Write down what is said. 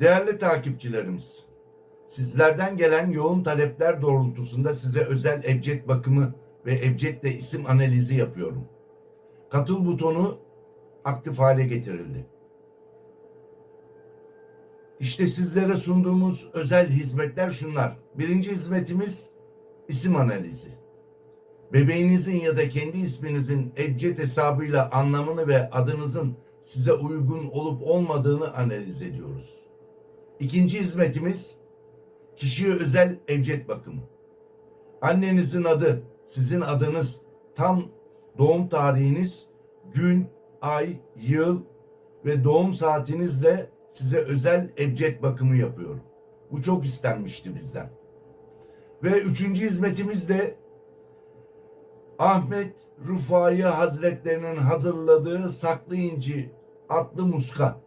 Değerli takipçilerimiz, sizlerden gelen yoğun talepler doğrultusunda size özel ebced bakımı ve ebcedle isim analizi yapıyorum. Katıl butonu aktif hale getirildi. İşte sizlere sunduğumuz özel hizmetler şunlar. Birinci hizmetimiz isim analizi. Bebeğinizin ya da kendi isminizin ebced hesabıyla anlamını ve adınızın size uygun olup olmadığını analiz ediyoruz. İkinci hizmetimiz kişiye özel ebced bakımı. Annenizin adı, sizin adınız, tam doğum tarihiniz, gün, ay, yıl ve doğum saatinizle size özel ebced bakımı yapıyorum. Bu çok istenmişti bizden. Ve üçüncü hizmetimiz de Ahmet Rufai Hazretlerinin hazırladığı Saklı İnci adlı muska.